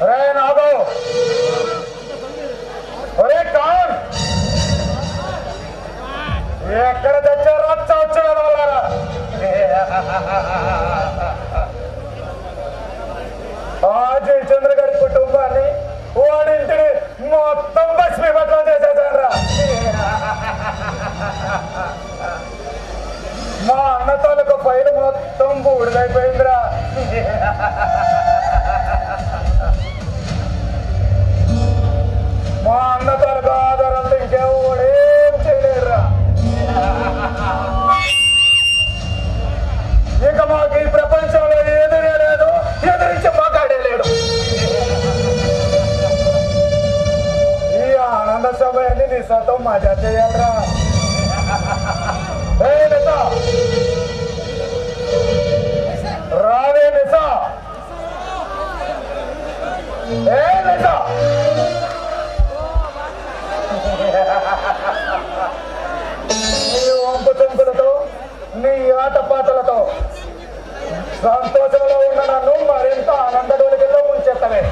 రే నాగో! ఒరే కాన్! ఎక్కడ తెచ్చారో వచ్చా వచ్చిన వాళ్ళారా? ఆ జయచంద్ర గారి కుటుంబాన్ని వాడింటిని మొత్తం భస్మీపట్నం చేసేసారా మా అన్న తాలూకు ఫైల్ మొత్తం బూడిదైపోయిందిరా. ఈ ఆనంద సమయాన్ని నీ సతం మజా చేయాలరా ఏ నిసా రావే నిసా ఏ నిసా నీ వంపు తుంపులతో నీ ఆటపాటలతో సంతోషంలో ఉన్న నన్ను మరింత ఆనందడోలికల్లో ముంచెత్తవే